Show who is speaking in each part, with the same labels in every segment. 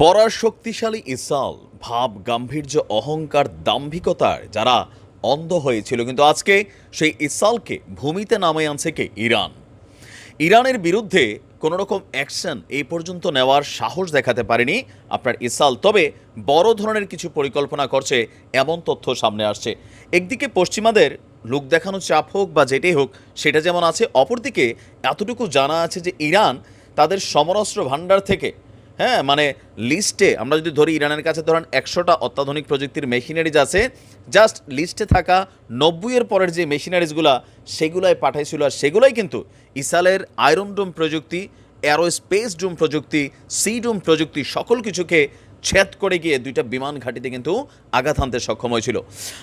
Speaker 1: পরার শক্তিশালী ইসাল, ভাব, গাম্ভীর্য, অহংকার, দাম্ভিকতার যারা অন্ধ হয়েছিল, কিন্তু আজকে সেই ইসালকে ভূমিতে নামে আনছে কে? ইরান। ইরানের বিরুদ্ধে কোনো রকম অ্যাকশন এই পর্যন্ত নেওয়ার সাহস দেখাতে পারেনি আপনার ইসাল, তবে বড় ধরনের কিছু পরিকল্পনা করছে, এমন তথ্য সামনে আসছে। একদিকে পশ্চিমাদের লোক দেখানো চাপ হোক বা যেটাই হোক, সেটা যেমন আছে, অপরদিকে এতটুকু জানা আছে যে ইরান তাদের সমরাস্ত্র ভাণ্ডার থেকে হ্যাঁ মানে লিস্টে আমরা যদি ধরি ইরানের কাছে ধরেন একশোটা অত্যাধুনিক প্রযুক্তির মেশিনারিজ আছে জাস্ট লিস্টে থাকা নব্বইয়ের পরের যে মেশিনারিজগুলা সেগুলাই পাঠাইছিল আর সেগুলাই কিন্তু ইসালের আয়রন ডোম প্রযুক্তি অ্যারো স্পেস ডোম প্রযুক্তি সি ডোম প্রযুক্তি সকল কিছুকে ছেদ করে গিয়ে দুইটা বিমান ঘাঁটিতে কিন্তু আঘাত হানতে সক্ষম হয়েছিল।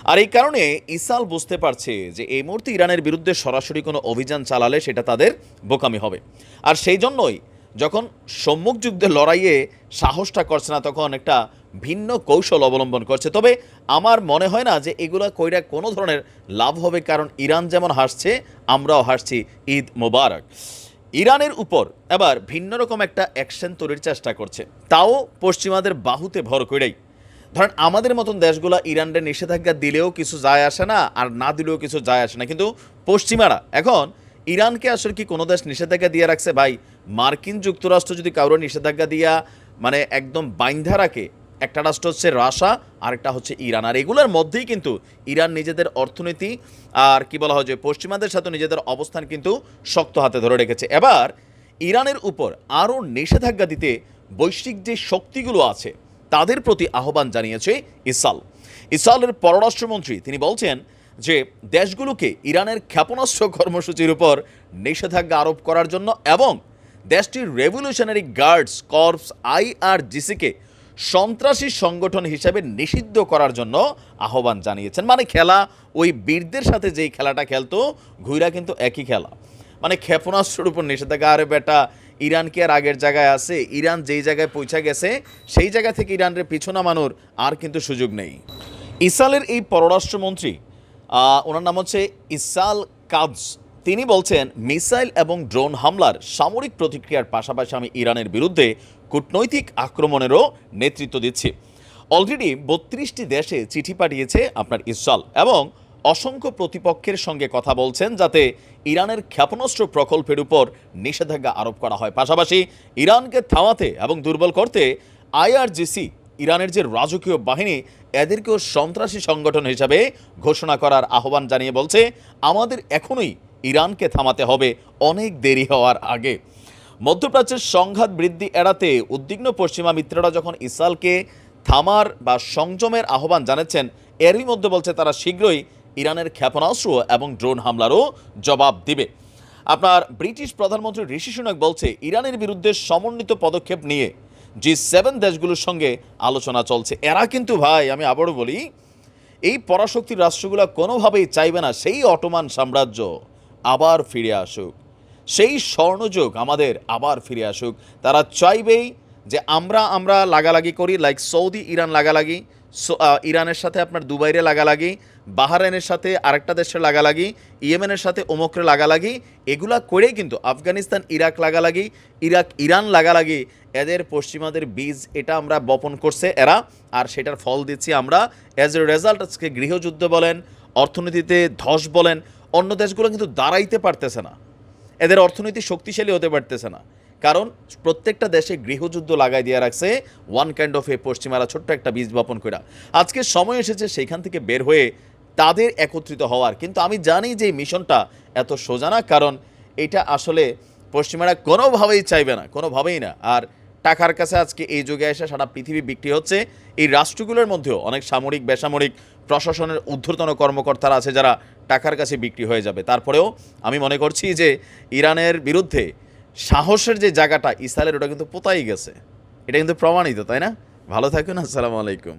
Speaker 1: আর এই কারণে ইসাল বুঝতে পারছে যে এই মুহূর্তে ইরানের বিরুদ্ধে সরাসরি কোনো অভিযান চালালে সেটা তাদের বোকামি হবে। আর সেই জন্যই যখন সম্মুখ যুদ্ধে লড়াইয়ে সাহসটা করছে না, তখন একটা ভিন্ন কৌশল অবলম্বন করছে। তবে আমার মনে হয় না যে এগুলা কইরা কোনো ধরনের লাভ হবে, কারণ ইরান যেমন হাসছে, আমরাও হাসছি। ঈদ মোবারক। ইরানের উপর এবার ভিন্ন রকম একটা অ্যাকশন তৈরির চেষ্টা করছে। তাও পশ্চিমাদের বাহুতে ভর করেই। ধরেন, আমাদের মতন দেশগুলা ইরানের নিষেধাজ্ঞা দিলেও কিছু যায় আসে না, আর না দিলেও কিছু যায় আসে না। কিন্তু পশ্চিমারা, এখন ইরানকে আসলে কি কোনো দেশ নিষেধাজ্ঞা দিয়ে রাখছে? ভাই মার্কিন যুক্তরাষ্ট্র যদি কারও নিষেধাজ্ঞা দিয়া মানে একদম বাইন্ধা রাখে, একটা রাষ্ট্র হচ্ছে রাশা, আরেকটা হচ্ছে ইরান। আর এগুলোর মধ্যেই কিন্তু ইরান নিজেদের অর্থনীতি আর কি বলা হয় যে পশ্চিমাদের সাথে নিজেদের অবস্থান কিন্তু শক্ত হাতে ধরে রেখেছে। এবার ইরানের উপর আরও নিষেধাজ্ঞা দিতে বৈশ্বিক যে শক্তিগুলো আছে, তাদের প্রতি আহ্বান জানিয়েছে ইসাল ইসালের পররাষ্ট্রমন্ত্রী, তিনি বলছেন যে দেশগুলোকে ইরানের ক্ষেপণাস্ত্র কর্মসূচির উপর নিষেধাজ্ঞা আরোপ করার জন্য এবং দেশটির রেভলিউশনারি গার্ডস, কর্পস আইআরজিসিকে সন্ত্রাসী সংগঠন হিসেবে নিষিদ্ধ করার জন্য আহ্বান জানিয়েছেন। মানে খেলা, ওই বীরদের সাথে যেই খেলাটা খেলতো, ঘুইরা কিন্তু একই খেলা। মানে ক্ষেপণাস্ত্রের উপর নিষেধাজ্ঞা। আরে বেটা, ইরান কি আর আগের জায়গায় আছে? ইরান যেই জায়গায় পৌঁছা গেছে, সেই জায়গা থেকে ইরানের পিছু নামানোর আর কিন্তু সুযোগ নেই। ইসালের এই পররাষ্ট্রমন্ত্রী ওনার নাম হচ্ছে ইসাল কাজ তিনি বলছেন, মিসাইল এবং ড্রোন হামলার সামরিক প্রতিক্রিয়ার পাশাপাশি আমি ইরানের বিরুদ্ধে কূটনৈতিক আক্রমণেরও নেতৃত্ব দিচ্ছি। অলরেডি বত্রিশটি দেশে চিঠি পাঠিয়েছে আপনার ইসরাল এবং অসংখ্য প্রতিপক্ষের সঙ্গে কথা বলছেন যাতে ইরানের ক্ষেপণাস্ত্র প্রকল্পের উপর নিষেধাজ্ঞা আরোপ করা হয়। পাশাপাশি ইরানকে থামাতে এবং দুর্বল করতে আইআরজিসি, ইরানের যে রাজকীয় বাহিনী, এদেরকেও সন্ত্রাসী সংগঠন হিসাবে ঘোষণা করার আহ্বান জানিয়ে বলছে, আমাদের এখনই ইরানকে থামাতে হবে অনেক দেরি হওয়ার আগে। মধ্যপ্রাচ্যের সংঘাত বৃদ্ধি এড়াতে উদ্বিগ্ন পশ্চিমা মিত্ররা যখন ইসরায়েলকে থামার বা সংযমের আহ্বান জানাচ্ছেন, এরই মধ্যে বলছে তারা শীঘ্রই ইরানের ক্ষেপণাস্ত্র এবং ড্রোন হামলারও জবাব দিবে। আপনার ব্রিটিশ প্রধানমন্ত্রী ঋষি সুনাক বলছে, ইরানের বিরুদ্ধে সমন্বিত পদক্ষেপ নিয়ে জি সেভেন দেশগুলোর সঙ্গে আলোচনা চলছে। এরা কিন্তু ভাই, আমি আবারও বলি, এই পরাশক্তির রাষ্ট্রগুলো কোনোভাবেই চাইবে না, সেই অটোমান সাম্রাজ্য। আবার ফিরে আসুক। সেই স্বর্ণযুগ আমাদের আবার ফিরে আসুক। তারা চাইবেই যে আমরা আমরা লাগালাগি করি লাইক সৌদি ইরান লাগালাগি ইরানের সাথে আপনার দুবাইরে লাগালাগি, বাহারাইনের সাথে আরেকটা দেশের লাগালাগি, ইয়েমেনের সাথে ওমকরে লাগালাগি, এগুলা করেই কিন্তু আফগানিস্তান, ইরাক লাগালাগি, ইরাক, ইরান লাগালাগি, এদের পশ্চিমাদের বীজ এটা আমরা বপন করছে এরা, আর সেটার ফল দিচ্ছি আমরা। অ্যাজ এ রেজাল্ট আজকে গৃহযুদ্ধ বলেন, অর্থনীতিতে ধস বলেন অন্য দেশগুলো কিন্তু দাঁড়াইতে পারতেছে না। এদের অর্থনীতি শক্তিশালী হতে পারতেছে না। কারণ প্রত্যেকটা দেশে গৃহযুদ্ধ লাগাই দিয়ে রাখছে ওয়ান কাইন্ড অফ এ পশ্চিমারা, ছোট্ট একটা বীজ বপন করা আজকে সময় এসেছে সেইখান থেকে বের হয়ে তাদের একত্রিত হওয়ার। কিন্তু আমি জানি যে মিশনটা এত সোজা না, কারণ এটা আসলে পশ্চিমারা কোনোভাবেই চাইবে না, কোনোভাবেই না। আর টাকার কাছে আজকে এই যুগে এসে সারা পৃথিবী বিক্রি হচ্ছে। এই রাষ্ট্রগুলোর মধ্যেও অনেক সামরিক, বেসামরিক, প্রশাসনের ঊর্ধ্বতন কর্মকর্তারা আছে যারা টাকার কাছে বিক্রি হয়ে যাবে। তারপরেও আমি মনে করছি যে ইরানের বিরুদ্ধে সাহসের যে জায়গাটা, ইসরায়েলের, ওটা কিন্তু পোতাই গেছে। এটা কিন্তু প্রমাণিত, তাই না? ভালো থাকুন, আসসালামু আলাইকুম।